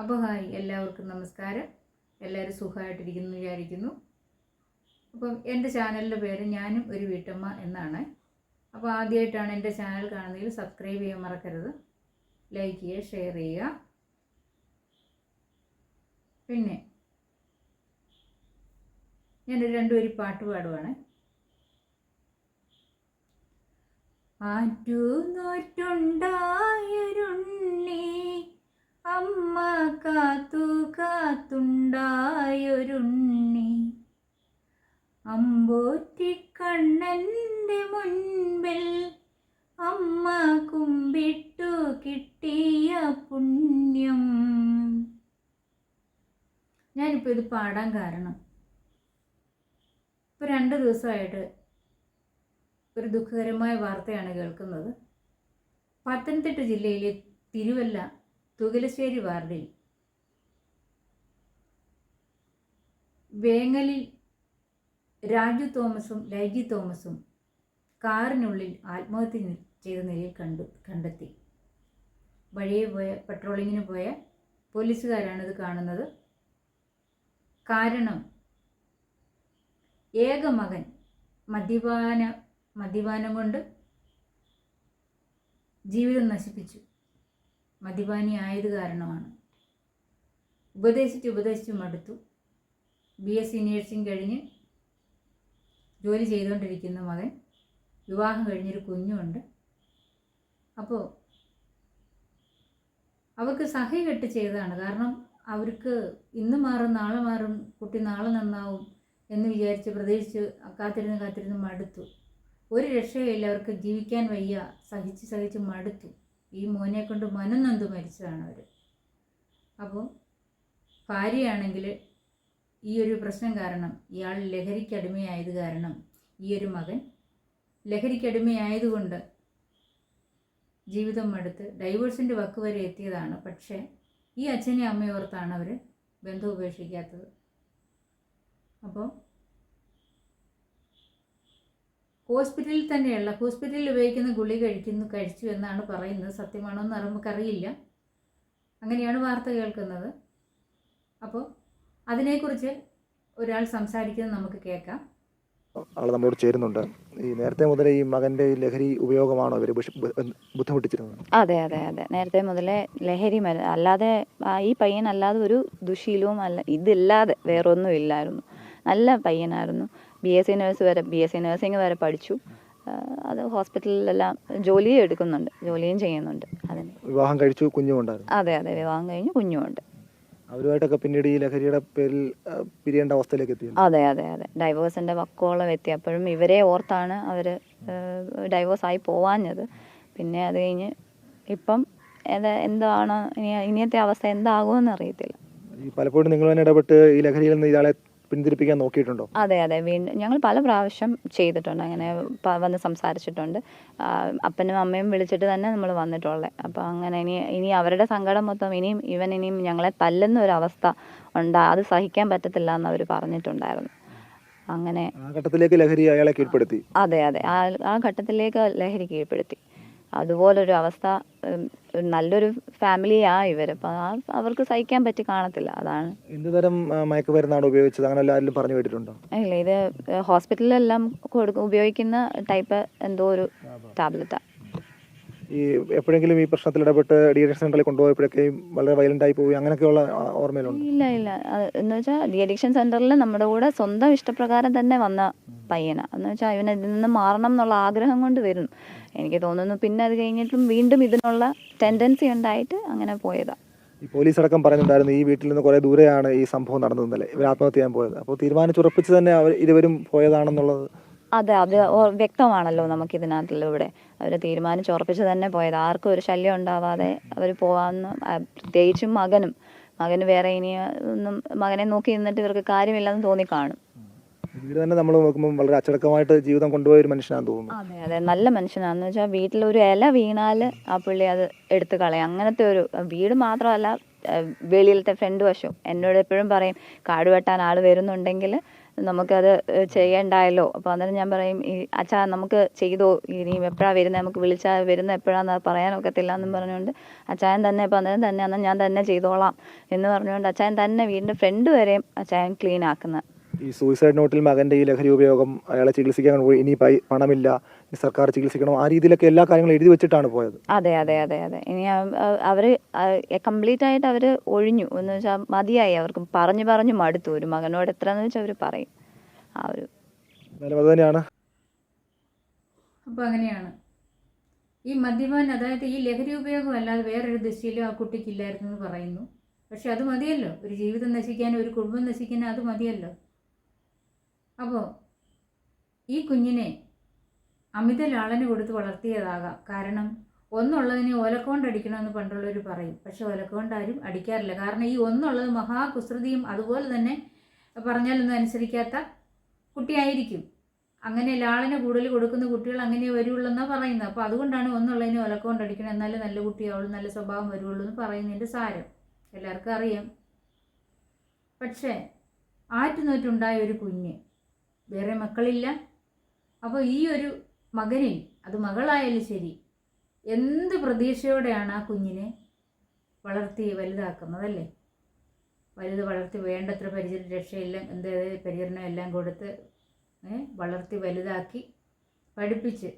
അപ്പോൾ ഹായ് എല്ലാവർക്കും നമസ്കാരം. എല്ലാവരും സുഖമായിട്ടിരിക്കുന്നു വിചാരിക്കുന്നു. അപ്പം എന്റെ ചാനലിന്റെ പേര് ഞാനും ഒരു വീട്ടമ്മ എന്നാണ്. അപ്പോൾ ആദ്യമായിട്ടാണ് എന്റെ ചാനൽ കാണുന്നതിൽ സബ്സ്ക്രൈബ് ചെയ്യാൻ മറക്കരുത്. ലൈക്ക് ചെയ്യുക ഷെയർ ചെയ്യുക. പിന്നെ ഞാനൊരു രണ്ടുപേരി പാട്ട് പാടുവാണ്. ആറ്റുനോറ്റുണ്ടായൊരുണ്ണി അമ്മ കാത്തു കാത്തുണ്ടായൊരുണ്ണി. അമ്പോറ്റിക്കണ്ണന്റെ മുൻപിൽ അമ്മ കുമ്പിട്ടു കിട്ടിയ പുണ്യം. ഞാനിപ്പോൾ ഇത് പാടാൻ കാരണം ഇപ്പോൾ രണ്ട് ദിവസമായിട്ട് ഒരു ദുഃഖകരമായ വാർത്തയാണ് കേൾക്കുന്നത്. പത്തനംതിട്ട ജില്ലയിലെ തിരുവല്ല തുകലശ്ശേരി വാർഡിൽ വേങ്ങലിൽ രാജു തോമസും ലൈജി തോമസും കാറിനുള്ളിൽ ആത്മഹത്യ ചെയ്ത നിലയിൽ കണ്ടു കണ്ടെത്തി. വഴിയെ പോയ പട്രോളിങ്ങിന് പോയ പോലീസുകാരാണിത് കാണുന്നത്. കാരണം ഏക മകൻ മദ്യപാന മദ്യപാനം കൊണ്ട് ജീവിതം നശിപ്പിച്ചു. മദ്യപാനി ആയത് കാരണമാണ്. ഉപദേശിച്ച് ഉപദേശിച്ച് മടുത്തു. ബി എസ് സി നേഴ്സിംഗ് കഴിഞ്ഞ് ജോലി ചെയ്തുകൊണ്ടിരിക്കുന്ന മകൻ വിവാഹം കഴിഞ്ഞൊരു കുഞ്ഞുണ്ട്. അപ്പോൾ അവർക്ക് സഹി കെട്ട് ചെയ്തതാണ്. കാരണം അവർക്ക് ഇന്ന് മാറും നാളെ മാറും കുട്ടി നാളെ നന്നാവും എന്ന് വിചാരിച്ച് പ്രതീക്ഷിച്ച് കാത്തിരുന്ന് കാത്തിരുന്ന് മടുത്തു. ഒരു രക്ഷയില്ല അവർക്ക് ജീവിക്കാൻ വയ്യ. സഹിച്ച് സഹിച്ച് മടുത്തു. ഈ മോനെ കൊണ്ട് മനം നൊന്ത് മരിച്ചതാണ് അവർ അപ്പോൾ ഭാര്യയാണെങ്കിൽ ഈ ഒരു പ്രശ്നം കാരണം ഇയാൾ ലഹരിക്കടിമയായത് കാരണം ഈ ഒരു മകൻ ലഹരിക്കടിമയായതുകൊണ്ട് ജീവിതം മടുത്ത് ഡൈവേഴ്സിന്റെ വക്ക് വരെ എത്തിയതാണ്. പക്ഷേ ഈ അച്ഛനെ അമ്മയോർത്താണ് അവർ ബന്ധം ഉപേക്ഷിക്കാത്തത്. അപ്പോൾ ഹോസ്പിറ്റലിൽ തന്നെയുള്ള ഹോസ്പിറ്റലിൽ ഉപയോഗിക്കുന്ന ഗുളി കഴിക്കുന്നു കഴിച്ചു എന്നാണ് പറയുന്നത്. സത്യമാണോ എന്ന് നമുക്കറിയില്ല അങ്ങനെയാണ് വാർത്ത കേൾക്കുന്നത്. അപ്പോൾ അതിനെക്കുറിച്ച് ഒരാൾ സംസാരിക്കുന്നത് നമുക്ക് കേൾക്കാം. ആൾ നമ്മളോട് ചേരുന്നുണ്ട്. ഈ നേരത്തെ മുതലേ ഈ മകന്റെ ഈ ലഹരി ഉപയോഗമാണോ ഇവർ ബുദ്ധിമുട്ടിച്ചിരുന്നത്? അതെ അതെ അതെ. നേരത്തെ മുതലേ ലഹരി മരുന്ന് അല്ലാതെ ഈ പയ്യൻ അല്ലാതെ ഒരു ദുശീലവും അല്ല ഇതില്ലാതെ വേറൊന്നും ഇല്ലായിരുന്നു നല്ല പയ്യനായിരുന്നു. ബി എസ് സി നേഴ്സ് വരെ ബി എസ് സി നേഴ്സിംഗ് വരെ പഠിച്ചു. അത് ഹോസ്പിറ്റലിലെല്ലാം ജോലിയും എടുക്കുന്നുണ്ട്. ജോലിയും ചെയ്യുന്നുണ്ട് അതിന്. വിവാഹം കഴിച്ചു കുഞ്ഞുമുണ്ടായിരുന്നു അതെ അതെ വിവാഹം കഴിഞ്ഞ് കുഞ്ഞുമുണ്ട് അവരുമായിട്ടൊക്കെ പിന്നീട് ഈ ലഹരിയുടെ പേരിൽ പിരിയേണ്ട അവസ്ഥയിലേക്ക് എത്തി അതെ അതെ അതെ. ഡൈവോഴ്സിന്റെ വക്കോളം എത്തി. അപ്പോഴും ഇവരെ ഓർത്താണ് അവർ ഡൈവോഴ്സ് ആയി പോവാഞ്ഞത്. പിന്നെ അത് കഴിഞ്ഞ് ഇപ്പം എന്താണ് ഇനി ഇനിയത്തെ അവസ്ഥ എന്താകുമെന്ന് അറിയത്തില്ല. പലപ്പോഴും നിങ്ങൾ തന്നെ ഇടപെട്ട് ഈ ലഹരിയിൽ നിന്ന് ഇയാളെ പിന്തിരിപ്പിക്കാൻ നോക്കിയിട്ടുണ്ടോ? അതെ അതെ. വീണ്ടും ഞങ്ങൾ പല പ്രാവശ്യം ചെയ്തിട്ടുണ്ട്. അങ്ങനെ വന്ന് സംസാരിച്ചിട്ടുണ്ട്. അപ്പനും അമ്മയും വിളിച്ചിട്ട് തന്നെ നമ്മൾ വന്നിട്ടുള്ളത് അപ്പോൾ അങ്ങനെ ഇനി ഇനി അവരുടെ സങ്കടം മൊത്തം ഇനിയും ഇവൻ ഇനിയും ഞങ്ങളെ തല്ലുന്ന ഒരു അവസ്ഥ ഉണ്ടാ അത് സഹിക്കാൻ പറ്റത്തില്ല എന്ന് അവർ പറഞ്ഞിട്ടുണ്ടായിരുന്നു. അങ്ങനെ ആ ഘട്ടത്തിലേക്ക് ലഹരി അയാളെ കീഴ്പ്പെടുത്തി. അതെ അതെ. ആ ആ ഘട്ടത്തിലേക്ക് ലഹരി കീഴ്പ്പെടുത്തി. അതുപോലൊരു അവസ്ഥ നല്ലൊരു ഫാമിലിയാ ഇവർ അപ്പം അവർക്ക് സഹിക്കാൻ പറ്റി കാണത്തില്ല അതാണ്. എന്ത് തരം മയക്കുമരുന്നാണ് ഉപയോഗിച്ചത്? അങ്ങനെ എല്ലാവരും പറഞ്ഞു കേട്ടിട്ടുണ്ടോ? ഇല്ല ഇത് ഹോസ്പിറ്റലിലെല്ലാം കൊടുക്കും ഉപയോഗിക്കുന്ന ടൈപ്പ് എന്തോ ഒരു ടാബ്ലറ്റാണ് ഈ എപ്പോഴെങ്കിലും ഈ പ്രശ്നത്തിൽ ഇടപെട്ട് ഡി അഡിക്ഷൻ സെന്ററിൽ കൊണ്ടുപോയപ്പോഴൊക്കെയും വളരെ വയലന്റ് ആയി പോയി അങ്ങനെയൊക്കെയുള്ള ഓർമ്മയിലുണ്ട്. ഇല്ല ഇല്ല. എന്ന് വെച്ചാൽ ഡി അഡിക്ഷൻ സെന്ററിൽ നമ്മുടെ കൂടെ സ്വന്തം ഇഷ്ടപ്രകാരം തന്നെ വന്ന പയ്യനാണ് എന്ന് വെച്ചാൽ ഇവൻ ഇതിൽ നിന്ന് മാറണം എന്നുള്ള ആഗ്രഹം കൊണ്ട് വരുന്നു. എനിക്ക് തോന്നുന്നു പിന്നെ അത് കഴിഞ്ഞിട്ടും വീണ്ടും ഇതിനുള്ള ടെൻഡൻസി ഉണ്ടായിട്ട് അങ്ങനെ പോയതാണ് ഈ പോലീസ് അടക്കം പറയുന്നുണ്ടായിരുന്നു ഈ വീട്ടിൽ നിന്ന് കുറെ ദൂരെയാണ് ഈ സംഭവം നടന്നതെന്നല്ലേ ഇവർ ആത്മഹത്യ ചെയ്യാൻ പോയത്. അപ്പോൾ തീരുമാനിച്ചുറപ്പിച്ച് തന്നെ അവർ ഇരുവരും പോയതാണെന്നുള്ളത് അതെ അത് വ്യക്തമാണല്ലോ നമുക്ക് ഇതിനകത്തിലൂടെ അവർ തീരുമാനിച്ച് ഉറപ്പിച്ച് തന്നെ പോയത്. ആർക്കും ഒരു ശല്യം ഉണ്ടാവാതെ അവർ പോവാന്ന് ആ, പ്രത്യേകിച്ചും മകനും. മകന് വേറെ ഇനി ഒന്നും മകനെ നോക്കി നിന്നിട്ട് ഇവർക്ക് കാര്യമില്ലെന്ന് തോന്നി കാണും. വീട് തന്നെ നമ്മൾ നോക്കുമ്പോൾ വളരെ അച്ചടക്കമായിട്ട് ജീവിതം കൊണ്ടുപോയ ഒരു മനുഷ്യനാണെന്ന് തോന്നുന്നു. അതെ അതെ. നല്ല മനുഷ്യനാണെന്ന് വെച്ചാൽ വീട്ടിൽ ഒരു ഇല വീണാൽ ആ പുള്ളി അത് എടുത്ത് കളയും. അങ്ങനത്തെ ഒരു വീട് മാത്രമല്ല വെളിയിലത്തെ ഫ്രണ്ട് വശവും. എന്നോട് എപ്പോഴും പറയും കാട് വെട്ടാൻ ആൾ വരുന്നുണ്ടെങ്കിൽ നമുക്കത് ചെയ്യണ്ടായല്ലോ. അപ്പോൾ അന്നേരം ഞാൻ പറയും ഈ അച്ഛാ നമുക്ക് ചെയ്തോ? ഇനി എപ്പോഴാണ് വരുന്നത് നമുക്ക് വിളിച്ചാൽ വരുന്നത് എപ്പോഴാന്ന് പറയാനൊക്കത്തില്ല എന്നും പറഞ്ഞുകൊണ്ട് അച്ചായൻ തന്നെ ഇപ്പോൾ അന്നേരം തന്നെ എന്നാൽ ഞാൻ തന്നെ ചെയ്തോളാം. എന്ന് പറഞ്ഞുകൊണ്ട് അച്ചായൻ തന്നെ വീടിന്റെ ഫ്രണ്ട് വരെയും അച്ചായൻ ക്ലീൻ ആക്കുന്നത് ഈ സൂയിസൈഡ് നോട്ടിൽ മകന്റെ ഈ ലഹരി ഉപയോഗം അയാളെ ചികിത്സിക്കാൻ പോയി ഇനി പണമില്ല സർക്കാർ ചികിത്സിക്കണം? ആ രീതിയിലൊക്കെ എല്ലാ കാര്യങ്ങളും എഴുതി വെച്ചിട്ടാണ് പോയത്. അതെ അതെ അതെ അതെ. ഇനി അവർ കംപ്ലീറ്റ് ആയിട്ട് അവർ ഒഴിഞ്ഞു. എന്ന് വെച്ചാൽ മതിയായി അവർക്ക്. പറഞ്ഞു പറഞ്ഞു മടുത്തു. ഒരു മകനോട് എത്ര എന്ന് വെച്ചാൽ അവർ പറയും. ആ ഒരു തന്നെയാണ്. അപ്പോൾ അങ്ങനെയാണ്. ഈ മദ്യപാൻ അതായത് ഈ ലഹരി ഉപയോഗം അല്ലാതെ വേറൊരു ദിശയിലും ആ കുട്ടിക്കില്ലായിരുന്നു എന്ന് പറയുന്നു. പക്ഷെ അത് മതിയല്ലോ. ഒരു ജീവിതം നശിക്കാനും ഒരു കുടുംബം നശിക്കാനും അത് മതിയല്ലോ. അപ്പോൾ ഈ കുഞ്ഞിനെ അമിത ലാളന് കൊടുത്ത് വളർത്തിയതാകാം. കാരണം ഒന്നുള്ളതിനെ ഓലക്കൊണ്ടടിക്കണമെന്ന് പണ്ടുള്ളവർ പറയും. പക്ഷെ ഒലക്കൊണ്ട് ആരും അടിക്കാറില്ല. കാരണം ഈ ഒന്നുള്ളത് മഹാകുസൃതിയും അതുപോലെ തന്നെ പറഞ്ഞാലൊന്നും അനുസരിക്കാത്ത കുട്ടിയായിരിക്കും. അങ്ങനെ ലാളന കൂടുതൽ കൊടുക്കുന്ന കുട്ടികൾ അങ്ങനെ വരുള്ളൂ പറയുന്നത്. അപ്പോൾ അതുകൊണ്ടാണ് ഒന്നുള്ളതിനെ ഒലക്കൊണ്ട് അടിക്കണം എന്നാലേ നല്ല കുട്ടിയാവുള്ളൂ നല്ല സ്വഭാവം വരുള്ളൂ എന്ന് പറയുന്നതിന്റെ സാരം. എല്ലാവർക്കും അറിയാം. പക്ഷേ ആറ്റുനോറ്റുണ്ടായ ഒരു കുഞ്ഞ് വേറെ മക്കളില്ല. അപ്പോൾ ഈ ഒരു മകനെ അത് മകളായാലും ശരി എന്ത് പ്രതീക്ഷയോടെയാണ് ആ കുഞ്ഞിനെ വളർത്തി വലുതാക്കുന്നതല്ലേ? വലുത് വളർത്തി വേണ്ടത്ര പരിചരണ രക്ഷയെല്ലാം എന്ത് പരിചരണം എല്ലാം കൊടുത്ത് വളർത്തി വലുതാക്കി പഠിപ്പിച്ച്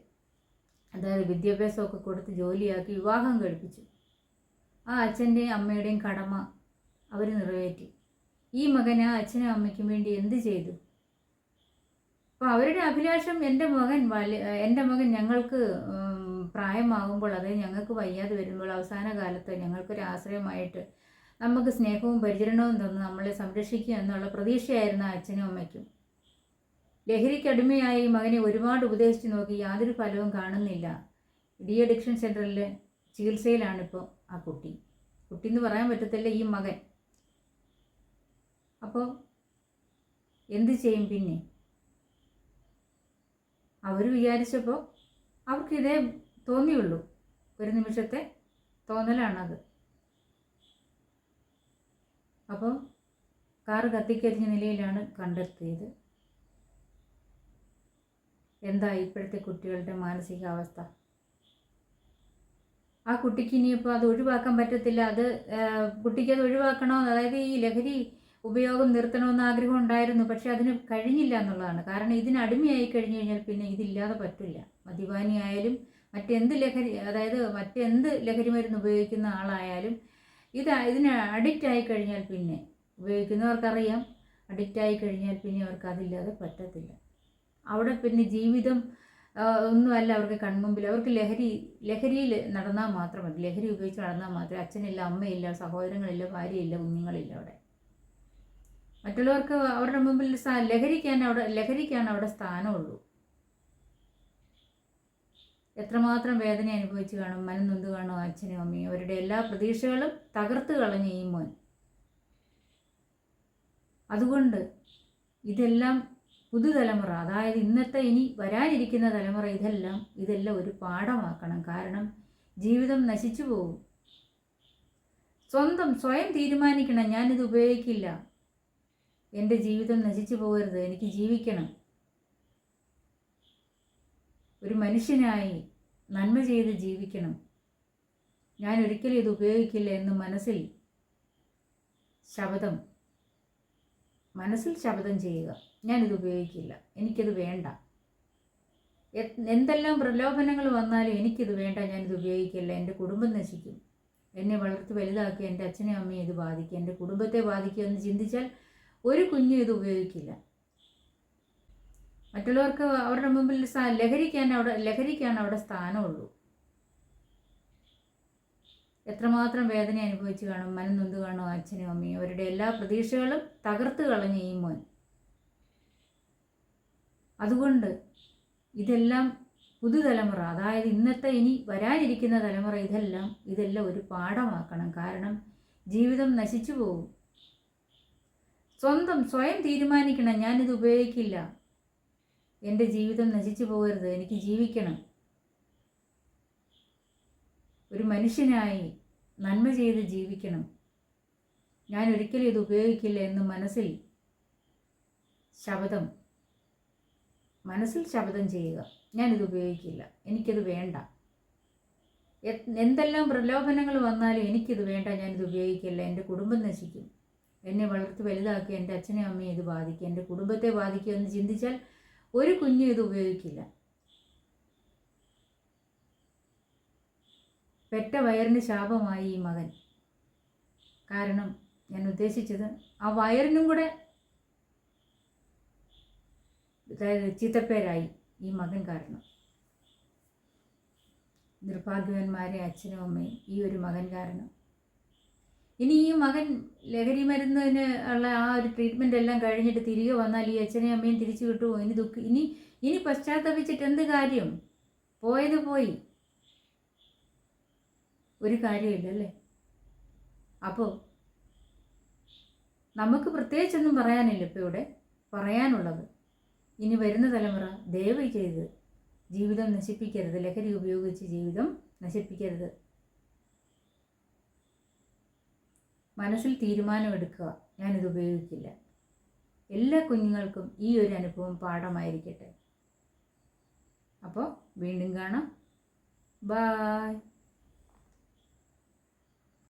അതായത് വിദ്യാഭ്യാസമൊക്കെ കൊടുത്ത് ജോലിയാക്കി വിവാഹം കഴിപ്പിച്ചു. ആ അച്ഛന്റെയും അമ്മയുടെയും കടമ അവർ നിറവേറ്റി. ഈ മകൻ ആ അച്ഛനും അമ്മയ്ക്കും വേണ്ടി എന്ത് ചെയ്തു? അപ്പോൾ അവരുടെ അഭിലാഷം എന്റെ മകൻ വലി എന്റെ മകൻ ഞങ്ങൾക്ക് പ്രായമാകുമ്പോൾ അതായത് ഞങ്ങൾക്ക് വയ്യാതെ വരുമ്പോൾ അവസാന കാലത്ത് ഞങ്ങൾക്കൊരു ആശ്രയമായിട്ട് നമുക്ക് സ്നേഹവും പരിചരണവും തന്ന് നമ്മളെ സംരക്ഷിക്കുക എന്നുള്ള പ്രതീക്ഷയായിരുന്നു അച്ഛനും അമ്മയ്ക്കും. ലഹരിക്കടിമയായി മകനെ ഒരുപാട് ഉപദേശിച്ചു നോക്കി യാതൊരു ഫലവും കാണുന്നില്ല. ഡി അഡിക്ഷൻ സെന്ററിൽ ചികിത്സയിലാണിപ്പോൾ ആ കുട്ടി. കുട്ടി എന്ന് പറയാൻ പറ്റത്തില്ല ഈ മകൻ. അപ്പോൾ എന്ത് ചെയ്യും പിന്നെ? അവർ വിചാരിച്ചപ്പോൾ അവർക്ക് ഇതേ തോന്നിയുള്ളൂ. ഒരു നിമിഷത്തെ തോന്നലാണത്. അപ്പോൾ കാർ കത്തിക്കരിഞ്ഞ നിലയിലാണ് കണ്ടെത്തിയത്. എന്താ ഇപ്പോഴത്തെ കുട്ടികളുടെ മാനസികാവസ്ഥ? ആ കുട്ടിക്ക് ഇനിയിപ്പോൾ അത് ഒഴിവാക്കാൻ പറ്റത്തില്ല. അത് കുട്ടിക്ക് അത് ഒഴിവാക്കണോ? അതായത് ഈ ലഹരി ഉപയോഗം നിർത്തണമെന്ന് ആഗ്രഹം ഉണ്ടായിരുന്നു. പക്ഷെ അതിന് കഴിഞ്ഞില്ല എന്നുള്ളതാണ്. കാരണം ഇതിന് അടിമയായി കഴിഞ്ഞു കഴിഞ്ഞാൽ പിന്നെ ഇതില്ലാതെ പറ്റില്ല. മദ്യപാനി ആയാലും മറ്റെന്ത് ലഹരി അതായത് മറ്റെന്ത് ലഹരി മരുന്ന് ഉപയോഗിക്കുന്ന ആളായാലും ഇത് ഇതിന് അഡിക്റ്റ് ആയി കഴിഞ്ഞാൽ പിന്നെ ഉപയോഗിക്കുന്നവർക്കറിയാം. അഡിക്റ്റ് ആയി കഴിഞ്ഞാൽ പിന്നെ അവർക്ക് അതില്ലാതെ പറ്റത്തില്ല. അവിടെ പിന്നെ ജീവിതം ഒന്നുമല്ല അവർക്ക് കൺമുമ്പിൽ. അവർക്ക് ലഹരി ലഹരിയിൽ നടന്നാൽ മാത്രം മതി. ലഹരി ഉപയോഗിച്ച് നടന്നാൽ മാത്രമേ അച്ഛനില്ല അമ്മയില്ല സഹോദരങ്ങളില്ല ഭാര്യയില്ല കുഞ്ഞുങ്ങളില്ല അവിടെ. മറ്റുള്ളവർക്ക് അവരുടെ മുമ്പിൽ ലഹരിക്കാൻ അവിടെ ലഹരിക്കാൻ അവിടെ സ്ഥാനമുള്ളൂ. എത്രമാത്രം വേദന അനുഭവിച്ച് കാണും മനം നൊന്ത് കാണും അച്ഛനും അമ്മയും അവരുടെ എല്ലാ പ്രതീക്ഷകളും തകർത്ത് കളഞ്ഞ ഈ മോൻ. അതുകൊണ്ട് ഇതെല്ലാം പുതുതലമുറ അതായത് ഇന്നത്തെ ഇനി വരാനിരിക്കുന്ന തലമുറ ഇതെല്ലാം ഇതെല്ലാം ഒരു പാഠമാക്കണം. കാരണം ജീവിതം നശിച്ചു പോകും സ്വന്തം സ്വയം തീരുമാനിക്കണം ഞാനിത് ഉപയോഗിക്കില്ല. എന്റെ ജീവിതം നശിച്ചു പോകരുത്. എനിക്ക് ജീവിക്കണം. ഒരു മനുഷ്യനായി നന്മ ചെയ്ത് ജീവിക്കണം. ഞാൻ ഒരിക്കലും ഇത് ഉപയോഗിക്കില്ല എന്ന് മനസ്സിൽ ശബദം മനസ്സിൽ ശബദം ചെയ്യുക. ഞാൻ ഇത് ഉപയോഗിക്കില്ല. എനിക്കിത് വേണ്ട. എന്തെല്ലാം പ്രലോഭനങ്ങൾ വന്നാലും എനിക്കിത് വേണ്ട. ഞാനിത് ഉപയോഗിക്കില്ല. എന്റെ കുടുംബം നശിക്കും. എന്നെ വളർത്തി വലുതാക്കി എന്റെ അച്ഛനെയും അമ്മയും ഇത് ബാധിക്കും. എന്റെ കുടുംബത്തെ ബാധിക്കുമെന്ന് ചിന്തിച്ചാൽ ഒരു കുഞ്ഞും ഇത് ഉപയോഗിക്കില്ല. മറ്റുള്ളവർക്ക് അവരുടെ മുമ്പിൽ ലഹരിക്കാൻ അവിടെ ലഹരിക്കാണ് അവിടെ സ്ഥാനമുള്ളൂ. എത്രമാത്രം വേദന അനുഭവിച്ച് കാണും മനം കാണും അച്ഛനും അമ്മയും അവരുടെ എല്ലാ പ്രതീക്ഷകളും തകർത്ത് കളഞ്ഞു ഈ മോൻ. അതുകൊണ്ട് ഇതെല്ലാം പുതുതലമുറ അതായത് ഇന്നത്തെ ഇനി വരാനിരിക്കുന്ന തലമുറ ഇതെല്ലാം ഇതെല്ലാം ഒരു പാഠമാക്കണം. കാരണം ജീവിതം നശിച്ചു പോകും. സ്വന്തം സ്വയം തീരുമാനിക്കണം ഞാനിത് ഉപയോഗിക്കില്ല. എന്റെ ജീവിതം നശിച്ചു പോകരുത് എനിക്ക് ജീവിക്കണം. ഒരു മനുഷ്യനായി നന്മ ചെയ്ത് ജീവിക്കണം. ഞാൻ ഒരിക്കലും ഇത് ഉപയോഗിക്കില്ല എന്ന് മനസ്സിൽ ശബ്ദം മനസ്സിൽ ശബ്ദം ചെയ്യുക. ഞാനിത് ഉപയോഗിക്കില്ല എനിക്കത് വേണ്ട. എന്തെല്ലാം പ്രലോഭനങ്ങൾ വന്നാലും എനിക്കിത് വേണ്ട ഞാനിത് ഉപയോഗിക്കില്ല എന്റെ കുടുംബം നശിക്കും. എന്നെ വളർത്തി വലുതാക്കി എന്റെ അച്ഛനെയും അമ്മയും ഇത് ബാധിക്കുക എന്റെ കുടുംബത്തെ ബാധിക്കുക എന്ന് ചിന്തിച്ചാൽ ഒരു കുഞ്ഞും ഇത് ഉപയോഗിക്കില്ല. പെറ്റ വയറിന് ശാപമായി ഈ മകൻ. കാരണം ഞാൻ ഉദ്ദേശിച്ചത് ആ വയറിനും കൂടെ ചീത്തപ്പേരായി ഈ മകൻ കാരണം. നിർഭാഗ്യവാന്മാരെ അച്ഛനും അമ്മയും ഈ ഒരു മകൻ കാരണം. ഇനി ഈ മകൻ ലഹരി മരുന്നതിന് ഉള്ള ആ ഒരു ട്രീറ്റ്മെന്റ് എല്ലാം കഴിഞ്ഞിട്ട് തിരികെ വന്നാൽ ഈ അച്ഛനെയും അമ്മയും തിരിച്ചു കിട്ടുമോ ഇനി ദുഃഖ ഇനി ഇനി പശ്ചാത്തപിച്ചിട്ട് എന്ത് കാര്യം? പോയത് പോയി. ഒരു കാര്യമില്ല അല്ലേ? അപ്പോൾ നമുക്ക് പ്രത്യേകിച്ചൊന്നും പറയാനില്ല ഇപ്പോൾ ഇവിടെ. പറയാനുള്ളത്. ഇനി വരുന്ന തലമുറ ദയവ് ചെയ്ത് ജീവിതം നശിപ്പിക്കരുത്. ലഹരി ഉപയോഗിച്ച് ജീവിതം നശിപ്പിക്കരുത്. മനസ്സിൽ തീരുമാനമെടുക്കുക ഞാനിത് ഉപയോഗിക്കില്ല. എല്ലാ കുഞ്ഞുങ്ങൾക്കും ഈ ഒരു അനുഭവം പാഠമായിരിക്കട്ടെ. അപ്പോൾ വീണ്ടും കാണാം. ബായ്